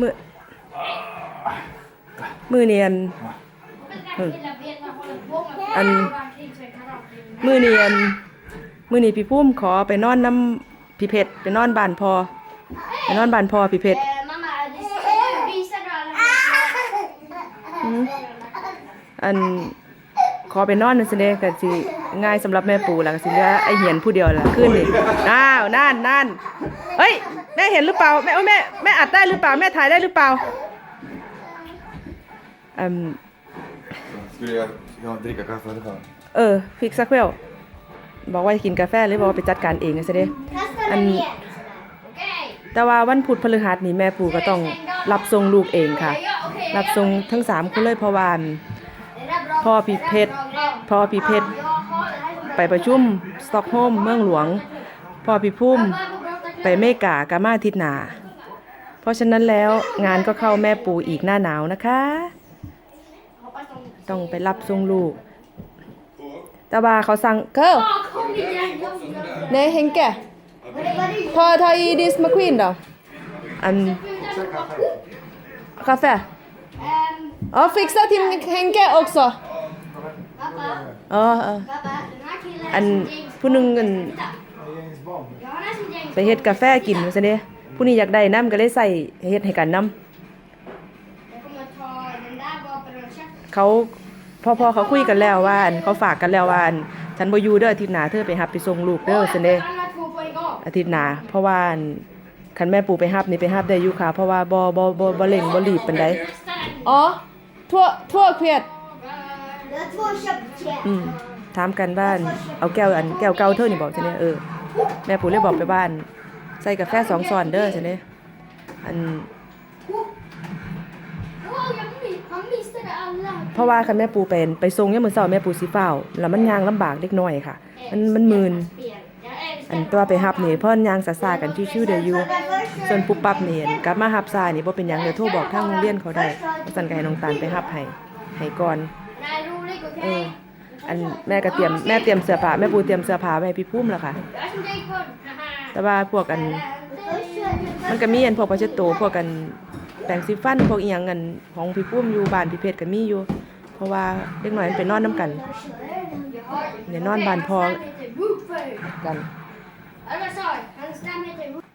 มือมือเนียนอันมือเนียนมือนี่พี่พุ่มขอไปนอนน้ำพี่เพชรไปนอนบ้านพอไปนอนบ้านพอพี่เพชร Mamma, det du visade alla här. อืมอันขอไปนอนนั่นสิเด้ก็สิง่ายสำหรับแม่ปู่แล้วก็สิเหลือไอเหียนผู้เดียวล่ะขึ้นนี่อ้าวนั่นนั่นเฮ้ย แม่เห็นหรือเปล่าแม่โอ้ยแม่แม่อัดได้หรือเปล่าแม่ถ่ายได้หรือเปล่าอืม Skulle jag, jag dricka kaffe eller fan? เออฟิกซักเวลบอกว่าจะกินกาแฟหรือบอกว่าไปจัดการเองสิเด้ Kasta En- den igen. Okej. แต่ว่าวันพุธพฤหัสนี่แม่ปู่ก็ต้องรับส่งลูกเองค่ะ Ja, okej, รับส่งทั้งสามคนเลยเพราะว่า Det där bra. พ่อพี่เพชร พ่อพี่เพชร Jag har det här. ไปประชุมสต็อกโฮล์มเมืองหลวง พ่อพี่พุ่ม ไปเมกากามาอาทิตนา เพราะฉะนั้นแล้วงานก็เข้าแม่ปูอีกหน้าหนาวนะคะ ต้องไปรับส่งลูกต่ว่าเขาสั่งเกิลเนเฮงแกพอทอยดิสมาควีนดออันกาแฟอ๋อฟิกซ์ทีมเฮงแกออกซออ๋ออันผู้หนึงอัน ไปเฮ็ดกาแฟกินซะเด้ผู้นี้อยากได้น้ำก็เลยใส่เฮ็ดให้กันน้ำ Jag kommer att ta den där vapen och käften. เขาพอพอเขาคุยกันแล้วว่าอันเขาฝากกันแล้วว่าอันฉันบ่อยู่เด้ออาทิตย์หน้าเธอไปรับไปส่งลูกเด้อซั่นเด้ Han har två på en gång. อาทิตย์หน้าเพราะว่าอันคันแม่ปู่ไปรับนี่ไปรับได้อยู่ค่ะเพราะว่าบ่บ่บ่บ่เร่งบ่รีบปานใด Nästa den. อ๋อทั่วทั่วเครียด Det är två köpkäk. อืมถามกันว่าอันเอาแก้วอันแก้วเก่าเธอนี่บอกซั่นเด้เออ แม่ปู่เลยบอกไปบ้าน ใส่กาแฟสองช้อนเด้อซั่นเด้อันเพราะว่าคันแม่ปูเป็นไปส่งยามมื้อเช้าแม่ปู่สิฟ้าแล้วมันยางลำบากเล็กน้อยค่ะ มันมันมึนอันตัวไปฮับนี่เพิ่นยางซาๆกันชิวๆเด้อยู่ส่วนปุ๊บปั๊บนี่กลับมาฮับซายนี่บ่เป็นยังเดี๋ยวโทรบอกทางโรงเรียนเขาได้ว่าซั่นก็ให้น้องตาลไปฮับให้ให้ก่อนเออ อันแม่ก็เตรียมแม่เตรียมเสื้อผ้าแม่ปูเตรียมเสื้อผ้าไว้ให้พี่พุ่มแล้วค่ะ Jag är som Jake Paul. Haha. แต่ว่าพวกอัน มันก็มีอันพวกปัจจุโพวกกันแปรงสีฟันพวกอีหยังกันของพี่พุ่มอยู่บ้านพี่เพชรก็มีอยู่ เพราะว่าเด็กน้อยมันไปนอนนํกัน Jag har... เดี๋ยวนอนบ้านพอ Lite woofer. กัน Eller vad sa jag?